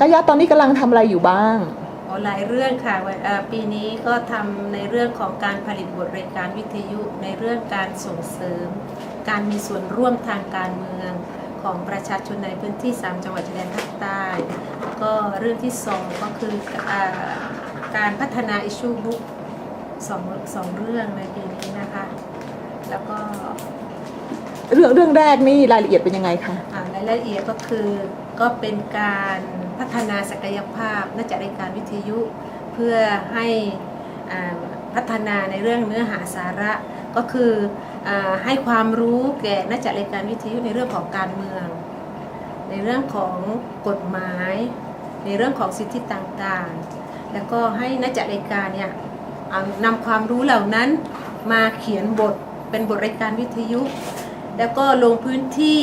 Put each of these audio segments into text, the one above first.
กายะตอนนี้กำลังทำอะไรอยู่บ้าง อ๋อหลายเรื่องค่ะวันเอ่อปีนี้ก็ทำในเรื่องของการผลิตบทรายการวิทยุ ในเรื่องการส่งเสริม การมีส่วนร่วมทางการเมืองของประชาชนในพื้นที่ 3 จังหวัดชายแดนภาคใต้ ก็เรื่องที่สองก็คืออ่าการพัฒนาอิชูบุ๊กสองสองเรื่องในปีนี้นะคะ แล้วก็ เรื่องเรื่องแรกนี่รายละเอียดเป็นยังไงคะ อ่ารายละเอียดก็คือก็เป็นการ พัฒนาศักยภาพนักจัดรายการวิทยุ เพื่อให้พัฒนาในเรื่องเนื้อหาสาระก็คืออให้ความรู้แก่นักจัดรายการวิทยุในเรื่องของการเมือง ในเรื่องของกฎหมาย ในเรื่องของสิทธิต่างๆ แล้วก็ให้นักจัดรายการเนี่ยนำความรู้เหล่านั้นมาเขียนบทเป็นบทรายการวิทยุ แล้วก็ลงพื้นที่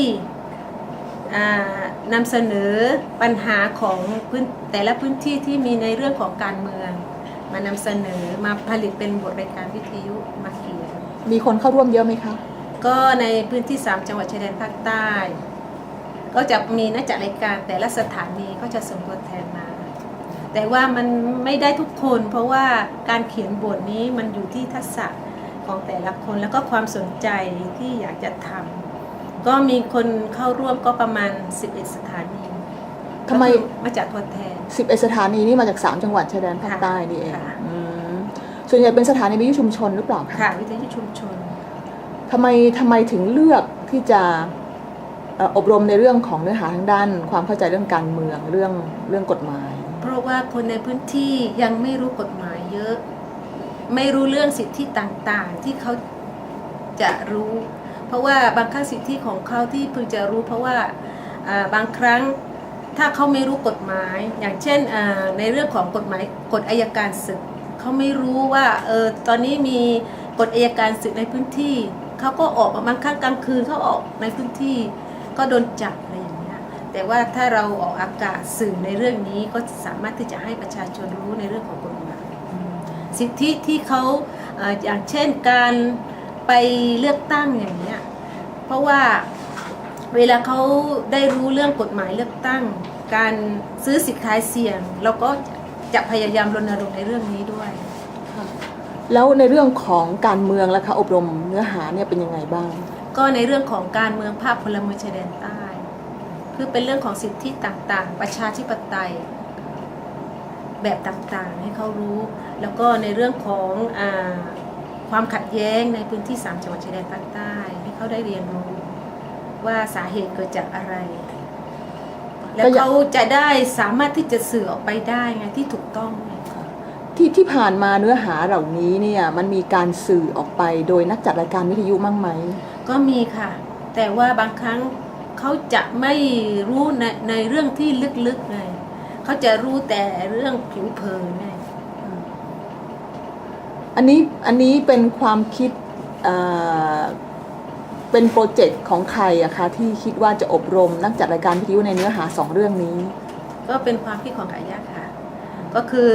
นำเสนอปัญหาของพื้นแต่ละพื้นที่ที่มีในเรื่องของการเมือง มานำเสนอมาผลิตเป็นบทรายการวิทยุมาเขียนมีคนเข้าร่วมเยอะไหมคะ ก็ในพื้นที่ 3 จังหวัดชายแดนภาคใต้ ก็จะมีนักจัดรายการแต่ละสถานีก็จะส่งตัวแทนมา แต่ว่ามันไม่ได้ทุกคน เพราะว่าการเขียนบทนี้มันอยู่ที่ทักษะของแต่ละคนแล้วก็ความสนใจที่อยากจะทำ ก็มีคนเข้าร่วมก็ประมาณ 11 สถานีทำไม ก็คือมาจากตัวแทน11สถานีนี่มาจาก3จังหวัดชายแดนภาคค่ะใต้นี่เองค่ะ อืมส่วนใหญ่เป็นสถานีวิทยุชุมชนหรือเปล่าคะค่ะวิทยุชุมชน ทำไมทำไมถึงเลือกที่จะเอ่ออบรมในเรื่องของเนื้อหาทางด้าน ความเข้าใจเรื่องการเมืองเรื่องเรื่องกฎหมาย เพราะว่าคนในพื้นที่ยังไม่รู้กฎหมายเยอะ ไม่รู้เรื่องสิทธิต่างๆ ที่เขาจะรู้เพ ราะว่าบางครั้งสิทธิของเขาที่พึงจะรู้เพราะว่าบางครั้งถ้าเขาไม่รู้กฎหมาย อย่างเช่นในเรื่องของกฎหมายกฎอายการศึกเขาไม่รู้ว่าเออตอนนี้มีกฎอายการศึกในพื้นที่เขาก็ออกบางครั้งกลางคืนเขาออกในพื้นที่ ก็โดนจับอะไรอย่างเงี้ยแต่ว่าถ้าเราออกอากาศสื่อในเรื่องนี้ก็สามารถที่จะให้ประชาชนรู้ในเรื่องของกฎหมายสิทธิที่เขาอย่างเช่นการ ไปเลือกตั้งอย่างเนี้ยเพราะว่าเวลาเขาได้รู้เรื่องกฎหมายเลือกตั้ง การซื้อสิทธิ์ขายเสี่ยง เราก็จะพยายามรณรงค์ในเรื่องนี้ด้วย แล้วในเรื่องของการเมืองล่ะคะอบรมเนื้อหาเนี่ยเป็นยังไงบ้าง ก็ในเรื่องของการเมืองภาคพลเมืองชายแดนใต้ คือเป็นเรื่องของสิทธิต่างๆ ประชาธิปไตยแบบต่างๆ ให้เขารู้ แล้วก็ในเรื่องของอา ความขัดแย้งในพื้นที่3จังหวัดชายแดนภาคใต้ให้เขาได้เรียนรู้ว่าสาเหตุเกิดจากอะไร แล้วก็อย่าเขาจะได้สามารถที่จะสื่อออกไปได้ไงที่ถูกต้องไงที่ที่ผ่านมาเนื้อหาเหล่านี้เนี่ยมันมีการสื่อออกไปโดยนักจัดรายการวิทยุมั่งไหม ก็มีค่ะ แต่ว่าบางครั้งเขาจะไม่รู้ในในเรื่องที่ลึกๆไงเขาจะรู้แต่เรื่องผิวเผินไง อันนี้อันนี้เป็นความคิดเอ่อเป็นโปรเจกต์ของใครอะคะที่คิดว่าจะอบรมนักจัดรายการวิทยุในเนื้อหาสองเรื่องนี้ ก็เป็นความคิดของกายะค่ะ ก็คือ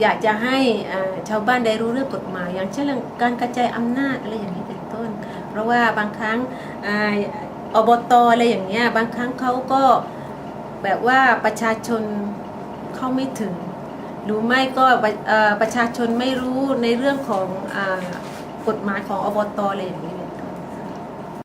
อยากจะให้อ่าชาวบ้านได้รู้เรื่องกฎหมาย อย่างเช่นเรื่องการกระจายอำนาจอะไรอย่างนี้เป็นต้น เพราะว่าบางครั้งอาอบตอะไรอย่างเงี้ยบางครั้งเขาก็แบบว่าประชาชนเข้าไม่ถึง หรือไม่ก็ประประชาชนไม่รู้ในเรื่องของอกฎหมายของอบตอะไรอย่างนี้